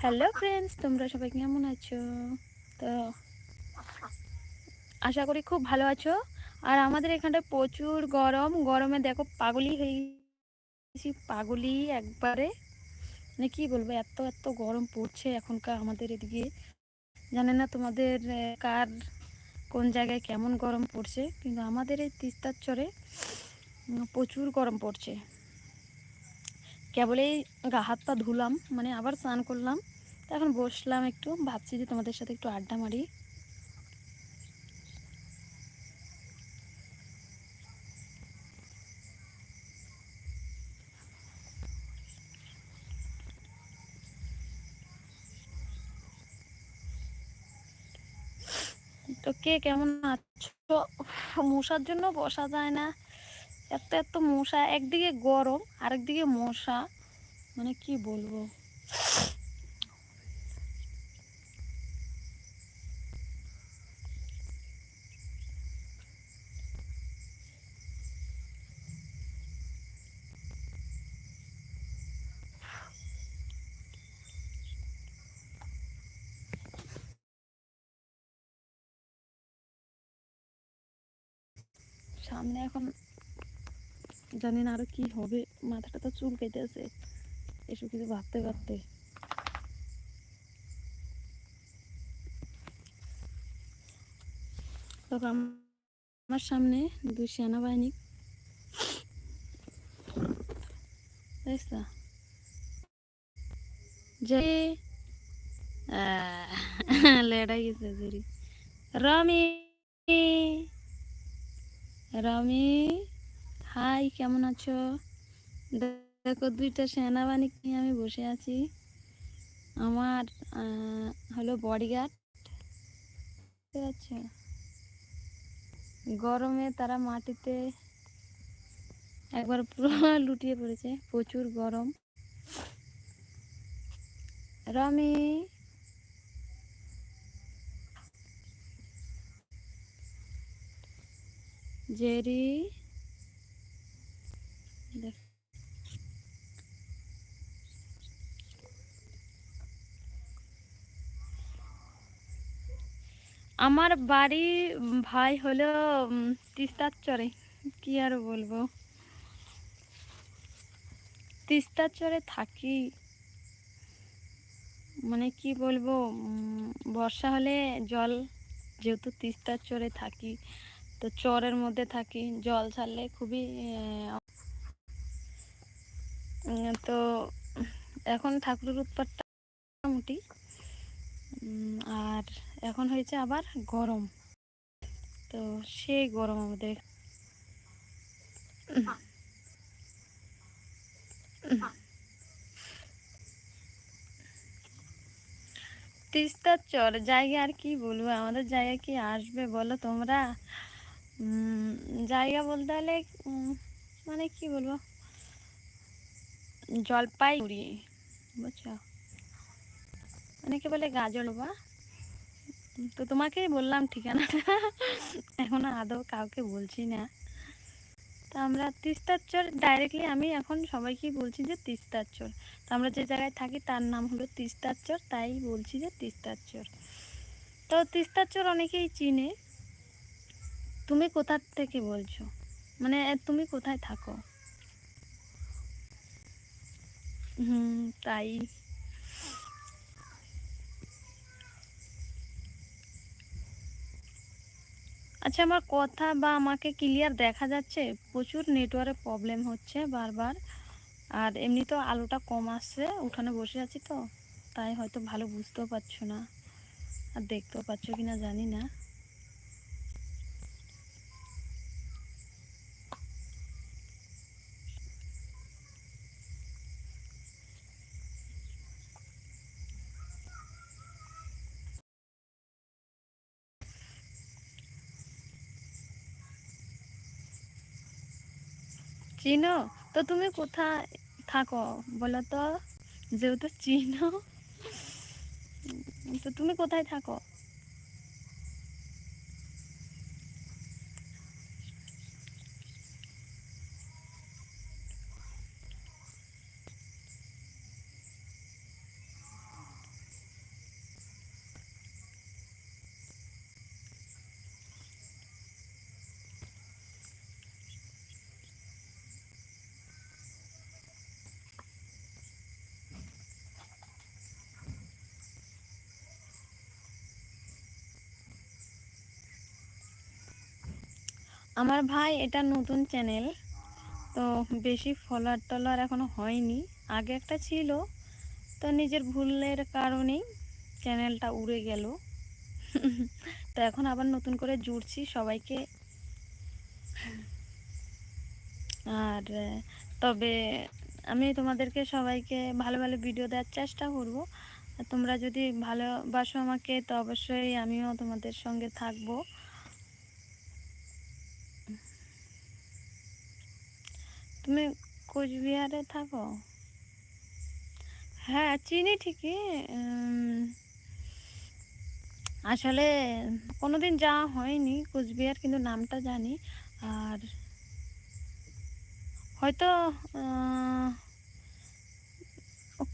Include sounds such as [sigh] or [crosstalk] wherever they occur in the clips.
Hello friends, তোমরা সবাই কেমন আছো? তো আশা করি খুব ভালো আছো। আর আমাদের এখানটায় প্রচুর গরম। গরমে দেখো পাগলি হয়ে গেছি পাগলি একবারে। মানে কি বলব, এত এত গরম পড়ছে এখনকার আমাদের এদিকে। জানে না তোমাদের কার, কোন জায়গায় কেমন গরম পড়ছে, কিন্তু আমাদের এই তিস্তার চরে প্রচুর গরম পড়ছে। কেবলেই গা হাত পা ধুলাম মানে আবার স্নান করলাম। তো এখন বসলাম একটু, ভাবছি যে তোমাদের সাথে একটু আড্ডা মারি। তো কে কেমন আছো? মশার জন্য বসা যায় না। এত এত মশা একদিকে গরম আরেকদিকে মশা মানে কি বলব? সামনে এখন জানি না আরও কি হবে। মাথাটা তো চুল কেটেছে এসব কিছু ভাবতে ভাবতে। আমার সামনে দুই সেনাবাহিনী। যে [laughs] রমি! রমি! হাই, কেমন আছো? দেখো, দুইটা সেনাবাহিনী নিয়ে আমি বসে আছি। আমার হলো বডিগার্ড, ঠিক আছে? গরমে তারা মাটিতে একবার পুরো [laughs] লুটিয়ে পড়েছে, প্রচুর গরম। রমি, জেরি দেখ আমার বাড়ি ভাই হলো তিস্তার চরে। কি আর বলব? তিস্তার চরে থাকি। মানে কি বলব? বর্ষা হলে জল, যেহেতু তিস্তার চরে থাকি, তো চরের মধ্যে থাকি। জল ছাড়লে খুবই তো এখন ঠাকুরের উৎপাতটা মোটামুটি আর এখন হয়েছে আবার গরম। তো সেই গরম আমাদের। তিস্তার চর, জায়গা আর কি বলব? আমাদের জায়গা কি আসবে বলো তোমরা? জায়গা বলতে হলে মানে কি বলব? জলপাইগুড়ি, বুঝছ? অনেকে বলে গাজর বা। তো তোমাকেই বললাম ঠিকানাটা এখন আদৌ কাউকে বলছি না। তো আমরা তিস্তার চর ডাইরেক্টলি আমি এখন সবাইকে বলছি যে তিস্তার চর। তো আমরা যে জায়গায় থাকি তার নাম হলো তিস্তার চর, তাই বলছি যে তিস্তার চর। তো তিস্তার চর অনেকেই চিনে। তুমি কোথার থেকে বলছো? মানে তুমি কোথায় থাকো? হুম, তাই। আচ্ছা আমার কথা বা আমাকে ক্লিয়ার দেখা যাচ্ছে? প্রচুর নেটওয়ার্কের প্রবলেম হচ্ছে বারবার। আর এমনি তো আলোটা কম আসছে, উঠানে বসে আছি তো। তাই হয়তো ভালো বুঝতেও পারছ না। আর দেখতেও পাচ্ছ কি না জানি না। চিনো? তো তুমি কোথায় থাকো বলো তো যেহেতু চিনো। তো তুমি কোথায় থাকো? আমার ভাই এটা নতুন চ্যানেল, তো বেশি ফলোয়ার টলোয়ার এখনও হয়নি। আগে একটা ছিল, তো নিজের ভুলের কারণেই চ্যানেলটা উড়ে গেল। তো এখন আবার নতুন করে জুড়ছি সবাইকে। আর, তবে আমি তোমাদেরকে সবাইকে ভালো ভালো ভিডিও দেওয়ার চেষ্টা করব। তোমরা যদি ভালোবাসো আমাকে, তো অবশ্যই আমিও তোমাদের সঙ্গে থাকব। তুমি কোচবিহারে থাকো হ্যাঁ চিনি ঠিকই আসলে কোনোদিন যাওয়া হয়নি কোচবিহার কিন্তু নামটা জানি আর হয়তো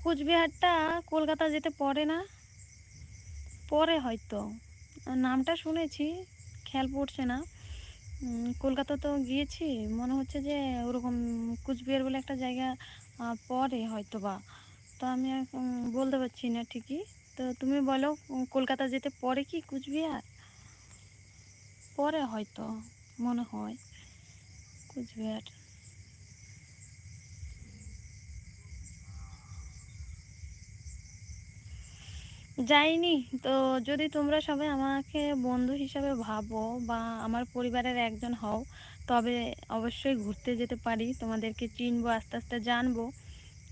কোচবিহারটা কলকাতা যেতে পড়ে না পরে হয়তো নামটা শুনেছি খেয়াল পড়ছে না কলকাতা তো গিয়েছি। মনে হচ্ছে যে ওরকম কুচবিহার বলে একটা জায়গা পরে হয়তো বা তো আমি বলতে পারছি না ঠিকই। তো তুমি বলো কলকাতা যেতে পরে কি কুচবিহার? পরে হয়তো, মনে হয়, কুচবিহার। যাইনি। তো যদি তোমরা সবাই আমাকে বন্ধু হিসাবে ভাবো বা আমার পরিবারের একজন হও, তবে অবশ্যই ঘুরতে যেতে পারি। তোমাদেরকে চিনবো, আস্তে আস্তে জানব।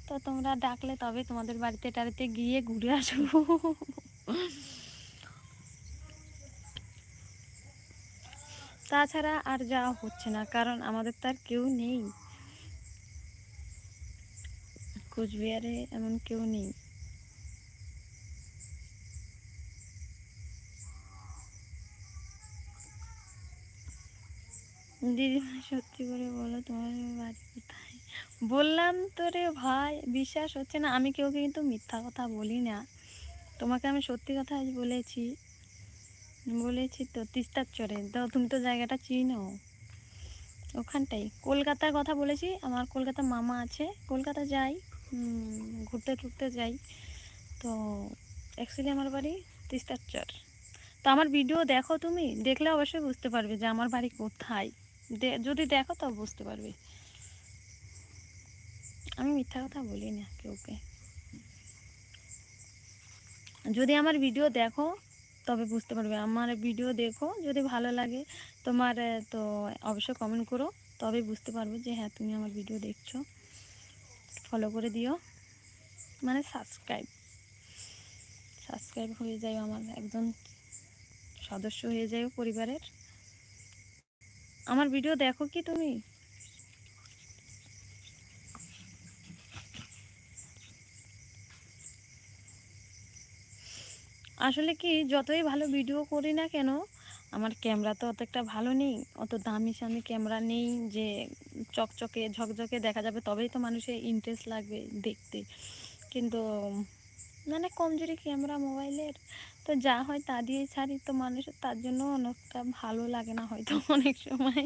তো তোমরা ডাকলে তবে তোমাদের বাড়িতে টাড়িতে গিয়ে ঘুরে আসব। তাছাড়া আর যাওয়া হচ্ছে না, কারণ আমাদের তো আর কেউ নেই। কোচবিহারে এমন কেউ নেই। দিদিমা সত্যি করে বলো, তোমার বাড়ি কোথায়? বললাম তো রে ভাই, বিশ্বাস হচ্ছে না, আমি কেউ কিন্তু মিথ্যা কথা বলি না। তোমাকে আমি সত্যি কথা আজ বলেছি। বলেছি তো, তিস্তার চরে। তো তুমি তো জায়গাটা চিনো ওখানটাই। কলকাতার কথা বলেছি, আমার কলকাতা মামা আছে। কলকাতা যাই ঘুরতে টুরতে যাই। তো অ্যাকচুয়ালি আমার বাড়ি তিস্তার চর। তো আমার ভিডিও দেখো তুমি, দেখলে অবশ্যই বুঝতে পারবে যে আমার বাড়ি কোথায়। যদি দেখো তো বুঝতে পারবে। আমি মিথ্যা কথা বলি না কেউকে। যদি আমার ভিডিও দেখো, তবে বুঝতে পারবে। আমার ভিডিও দেখো, যদি ভালো লাগে, তোমার তো অবশ্যই কমেন্ট করো। তবে বুঝতে পারব যে হ্যাঁ তুমি আমার ভিডিও দেখছ। ফলো করে দিও। মানে সাবস্ক্রাইব সাবস্ক্রাইব হয়ে যায় আমার একজন সদস্য হয়ে যায় পরিবারের। আমার ভিডিও দেখো কি তুমি? আসলে কি, যতই ভালো ভিডিও করি না কেন, আমার ক্যামেরা তো অত একটা ভালো নেই, অত দামি সামি ক্যামেরা নেই যে চকচকে ঝকঝকে দেখা যাবে, তবেই তো মানুষের ইন্টারেস্ট লাগবে দেখতে। কিন্তু মানে কমজোরি ক্যামেরা মোবাইলের, তো যা হয় তা দিয়েই ছাড়ি। তো মানুষের তার জন্য অনেকটা ভালো লাগে না হয়তো [laughs] অনেক সময়।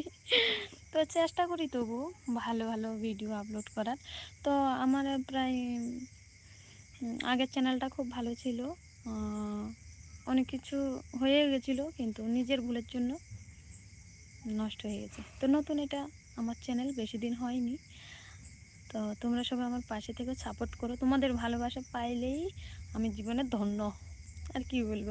তো চেষ্টা করি তবু ভালো ভালো ভিডিও আপলোড করার। তো আমার প্রায় আগের চ্যানেলটা খুব ভালো ছিল। অনেক কিছু হয়ে গেছিল, কিন্তু নিজের ভুলের জন্য নষ্ট হয়ে গেছে। তো নতুন এটা আমার চ্যানেল বেশি দিন হয়নি। তো তোমরা সবাই আমার পাশে থেকে সাপোর্ট করো। তোমাদের ভালোবাসা পাইলেই আমি জীবনে ধন্য। আর কি বলব?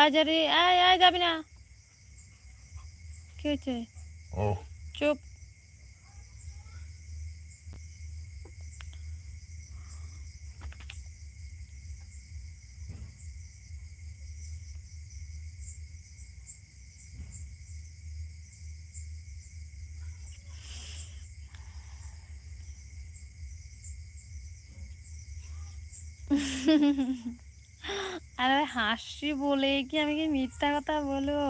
আজ আরে আয় আয় যাবি না। কি হয়েছে? চুপ। আরে [laughs] হাসছি বলে কি আমি কি মিথ্যা কথা বলব?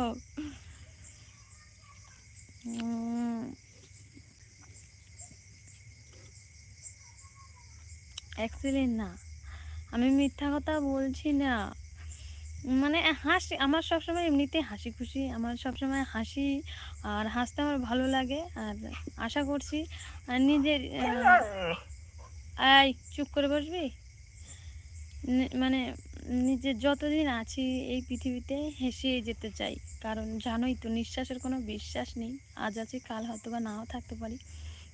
অ্যাকচুয়ালি না। আমি মিথ্যা কথা বলছি না। মানে হাসি, আমার সবসময় এমনিতে হাসি খুশি, আমার সবসময় হাসি আর হাসতে আমার ভালো লাগে আর আশা করছি, আর নিজের চুপ করে বসবি? মানে নিজে যতদিন আছি এই পৃথিবীতে হেসে যেতে চাই। কারণ জানোই তো নিঃশ্বাসের কোনো বিশ্বাস নেই। আজ আছি, কাল হয়তো বা নাও থাকতে পারি।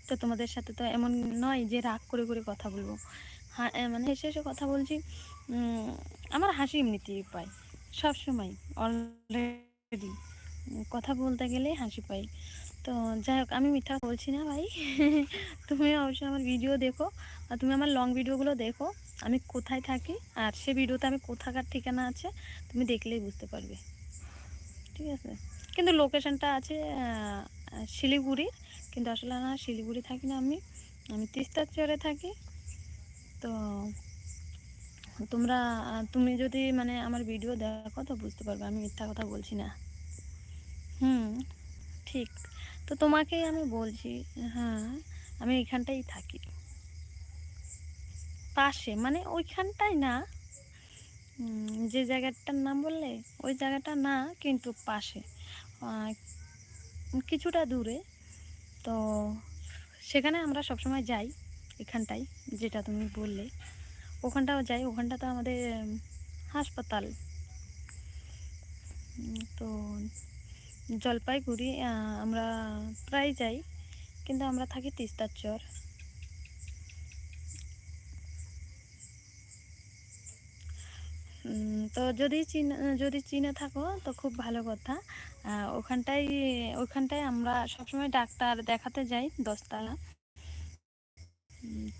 তো তোমাদের সাথে তো এমন নয় যে রাগ করে করে কথা বলব। হ্যাঁ মানে হেসে হেসে কথা বলছি আমার হাসি এমনিতেই পাই সবসময় অলরেডি কথা বলতে গেলে হাসি পাই। তো যাই হোক, আমি মিথ্যা বলছি না ভাই। [laughs] তুমি অবশ্যই আমার ভিডিও দেখো, আর তুমি আমার লং ভিডিওগুলো দেখো। আমি কোথায় থাকি, আর সে ভিডিওতে আমি কোথাকার ঠিকানা আছে, তুমি দেখলেই বুঝতে পারবে। ঠিক আছে? কিন্তু লোকেশনটা আছে শিলিগুড়ির কিন্তু আসলে না, শিলিগুড়ি থাকি না আমি। আমি তিস্তার চরে থাকি। তো তোমরা, তুমি যদি মানে আমার ভিডিও দেখো, তো বুঝতে পারবে, আমি মিথ্যা কথা বলছি না। হুম, ঠিক। তো তোমাকেই আমি বলছি হ্যাঁ আমি এখানটাই থাকি। পাশে মানে ওইখানটাই না যে জায়গাটার নাম বললে, ওই জায়গাটা না, কিন্তু পাশে। কিছুটা দূরে, তো সেখানে আমরা সবসময় যাই, এখানটাই, যেটা তুমি বললে। ওখানটাও যাই, ওখানটা তো আমাদের হাসপাতাল। তো জলপাইগুড়ি আমরা প্রায় যাই, কিন্তু আমরা থাকি তিস্তার চর। তো যদি চিন, যদি চিনে থাকো, তো খুব ভালো কথা। ওখানটায় ওখানটায় আমরা সবসময় ডাক্তার দেখাতে যাই, দশতলা।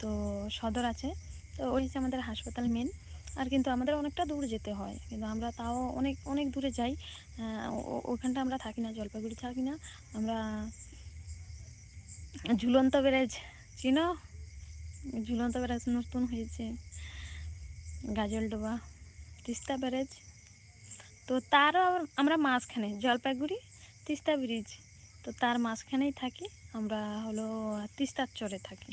তো সদর আছে। তো ওই হচ্ছে আমাদের হাসপাতাল মেন আর কিন্তু আমাদের অনেকটা দূর যেতে হয়। কিন্তু আমরা তাও অনেক অনেক দূরে যাই। ওখানটা আমরা থাকি না, জলপাইগুড়ি থাকি না। আমরা ঝুলন্ত ব্যারেজ, চিনো? ঝুলন্ত ব্যারেজ নতুন হয়েছে। গাজলডোবা তিস্তা ব্যারেজ। তো তারও আমরা মাঝখানে, জলপাইগুড়ি, তিস্তা ব্রিজ। তো তার মাঝখানেই থাকি। আমরা হলো তিস্তার চরে থাকি।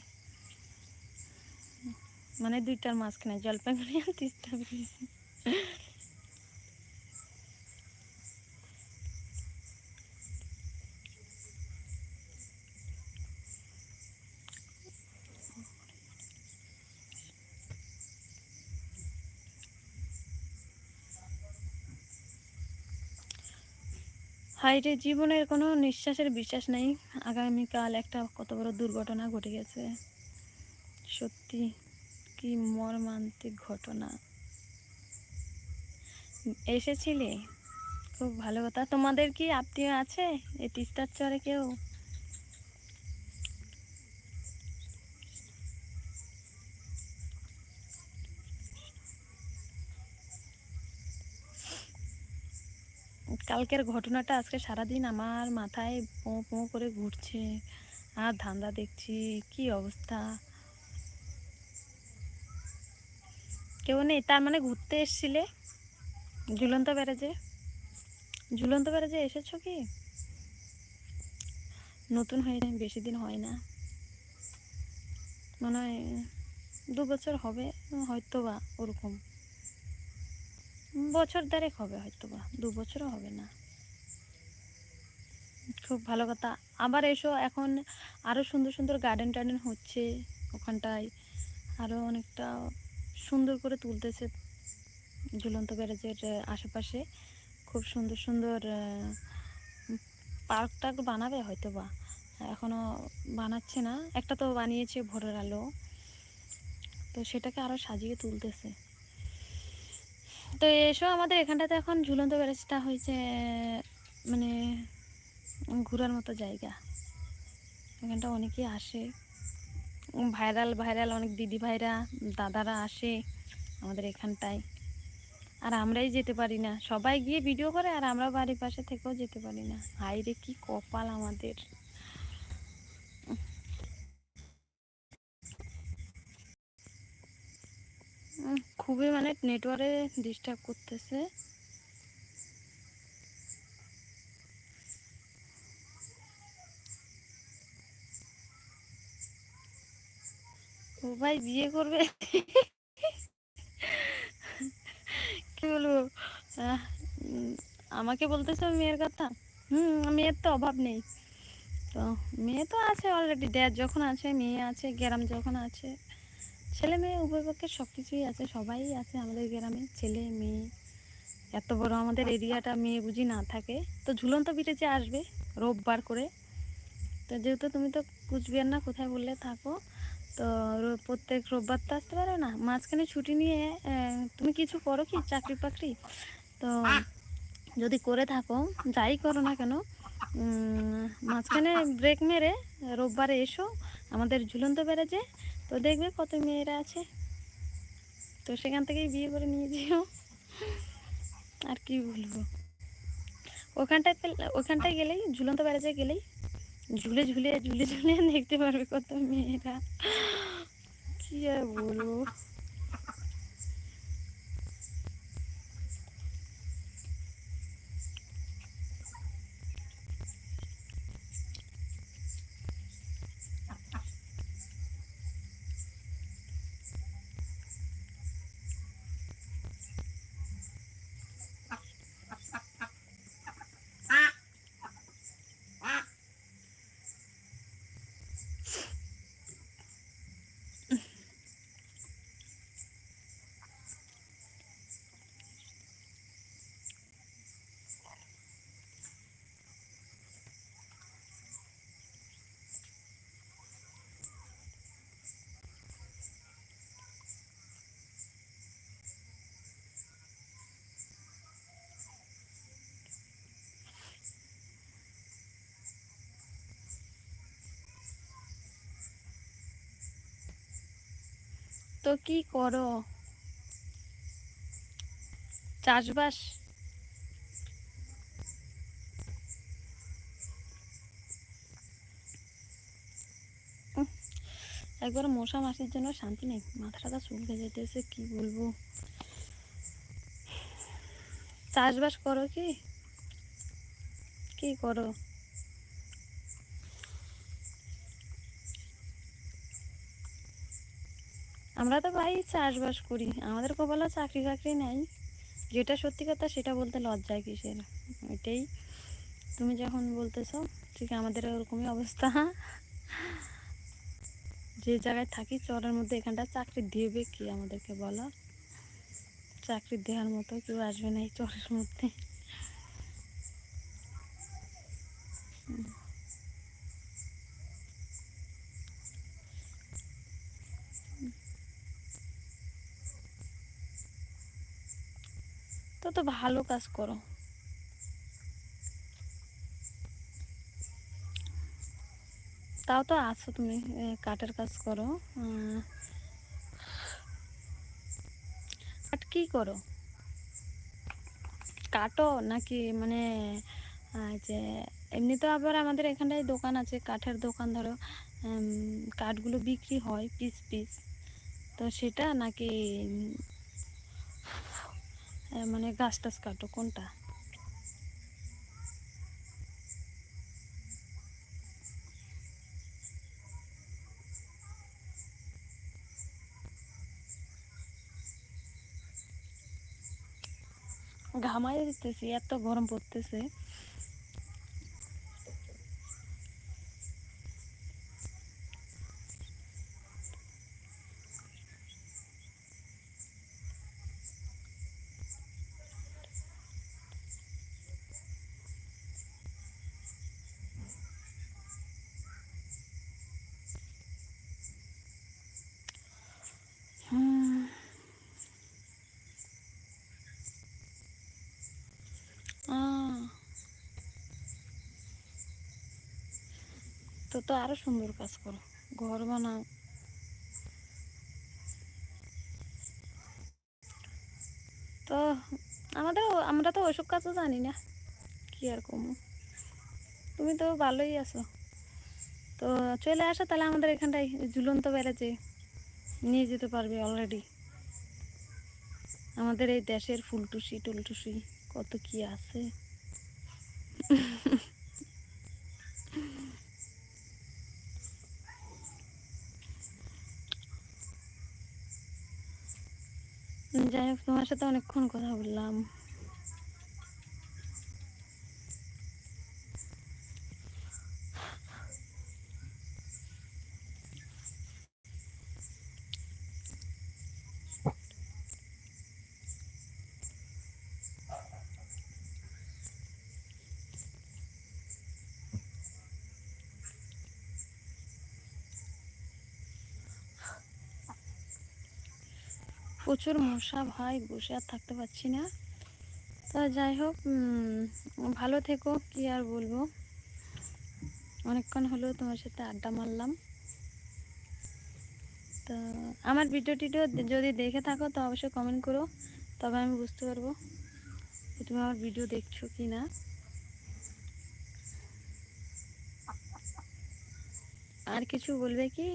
মানে দুইটার মাঝখানে জলপাইগুড়ি আর তিস্তা ব্রিজ জীবনের কোনো নিঃশ্বাসের বিশ্বাস নেই। আগামীকাল একটা কত বড় দুর্ঘটনা ঘটে গেছে। সত্যি। কি মর্মান্তিক ঘটনা? এসেছিলে? খুব ভালো কথা। তোমাদের কি আত্মীয় আছে? এই তিস্তার চরে কেউ? কালকের ঘটনাটা আজকে সারাদিন আমার মাথায় পোঁ পোঁ করে ঘুরছে। আর ধান্দা দেখছি, কি অবস্থা? কেউ নেই। তার মানে ঘুরতে এসছিলে? ঝুলন্ত ব্যারেজে? ঝুলন্ত ব্যারেজে এসেছ কি? নতুন হয়ে বেশি দিন হয় না। মনে হয় দু বছর হবে হয়তো বা ওরকম। বছর দেড়েক হবে হয়তো বা দু বছরও হবে না। খুব ভালো কথা। আবার এসো, এখন আরও সুন্দর সুন্দর গার্ডেন টার্ডেন হচ্ছে, ওখানটায় আরও অনেকটা সুন্দর করে তুলতেছে ঝুলন্ত ব্যারেজের আশেপাশে। খুব সুন্দর সুন্দর পার্ক টার্ক বানাবে হয়তো বা এখনও বানাচ্ছে না। একটা তো বানিয়েছে ভোরের আলো। তো সেটাকে আরও সাজিয়ে তুলতেছে। তো এসো, আমাদের এখানটাতে এখন ঝুলন্ত ব্যারেজটা হয়েছে মানে ঘোরার মতো জায়গা। এখানটা অনেকেই আসে। ভাইরাল ভাইরাল অনেক দিদি ভাইরা, দাদারা আসে আমাদের এখানটায়। আর আমরাই যেতে পারি না। সবাই গিয়ে ভিডিও করে আর আমরা বাড়ির পাশে থেকেও যেতে পারি না। হাই রে, কি কপাল আমাদের। খুবই মানে নেটওয়ার্কে ডিস্টার্ব করতেছে। ভাই বিয়ে করবে। কি বলব? আমাকে বলতেছো মেয়ের কথা। হুম মেয়ের তো অভাব নেই। তো মেয়ে তো আছে অলরেডি দেড় যখন আছে মেয়ে আছে গ্রাম যখন আছে ছেলে মেয়ে উভয় পক্ষের সব কিছুই আছে সবাই আছে আমাদের গ্রামে ছেলে মেয়ে। এত বড় আমাদের এরিয়াটা মেয়ে বুঝি না থাকে। তো ঝুলন্ত বিটেজে আসবে রোববার করে। তো যেহেতু তুমি তো কুচবিহার না কোথায় বললে? থাকো। তো প্রত্যেক রোববার তো আসতে পারো না। মাঝখানে ছুটি নিয়ে তুমি কিছু করো কি? চাকরি বাকরি? তো যদি করে থাকো, যাই করো না কেন মাঝখানে ব্রেক মেরে রোববারে এসো, আমাদের ঝুলন্ত বেড়েছে তো দেখবে কত মেয়েরা আছে। তো সেখান থেকেই বিয়ে করে নিয়ে যেও। আর কি বলব? ওখানটায় ওখানটায় গেলেই, ঝুলন্ত বেড়াতে গেলেই ঝুলে ঝুলে ঝুলে ঝুলে দেখতে পারবে কত মেয়েরা। কি আর বলব? তো কি করো? চাষবাস? একবার মশা মাসির জন্য শান্তি নেই। মাথাটা চুলকে যেতেছে, কি বলব? চাষবাস করো কি? কি করো? আমরা তো ভাই চাষবাস করি, আমাদের কপালে চাকরি বাকরি নেই। যেটা সত্যি কথা সেটা বলতে লজ্জায় কিসের? ওইটাই তুমি যখন বলতেছ, ঠিক আমাদের ওরকমই অবস্থা। যে জায়গায় থাকি, চরের মধ্যে এখানটা চাকরি দেবে কি আমাদেরকে বলো? চাকরি দেওয়ার মতো কেউ আসবে না এই চরের মধ্যে। তো তো ভালো কাজ করো। তাও তো আছো তুমি এ, কাঠের কাজ করো কাঠ কি করো? কাটো নাকি মানে যে এমনি তো আবার আমাদের এখানটায় দোকান আছে কাঠের দোকান ধরো কাঠগুলো বিক্রি হয় পিস পিস। তো সেটা নাকি মানে গাছ টাছ কাটো কোনটা? ঘামাই দিতেছি এত গরম পড়তেছে। তো তো আরও সুন্দর কাজ করো। ঘর বানাও। তো আমাদের আমরা তো ওইসব কাজও জানি না, কি আর কমু। তুমি তো ভালোই আছো। তো চলে আসো, তাহলে আমাদের এখানটায় ঝুলন্ত বেড়েছে নিয়ে যেতে পারবে অলরেডি আমাদের এই দেশের ফুলটুসি টুলটুসি কত কি আছে। যাই হোক তোমার সাথে অনেকক্ষণ কথা বললাম। প্রচুর মশা ভাই, বসে আর থাকতে পারছি না। তা যাই হোক ভালো থেকো, কি আর বলব। অনেকক্ষণ হলো তোমার সাথে আড্ডা মারলাম। তো আমার ভিডিও টিডিও যদি দেখে থাকো, তো অবশ্যই কমেন্ট করো। তবে আমি বুঝতে পারব যে তুমি আমার ভিডিও দেখছ কি না। আর কিছু বলবে কি?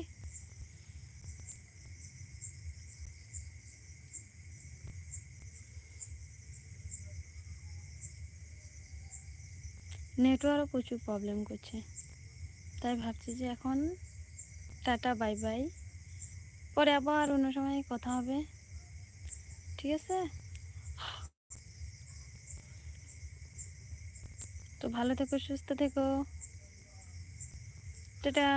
নেটওয়ার্কও প্রচুর প্রবলেম করছে। তাই ভাবছি যে এখন টাটা বাই বাই পরে আবার অন্য সময় কথা হবে। ঠিক আছে? তো ভালো থেকো, সুস্থ থেকো। টাটা।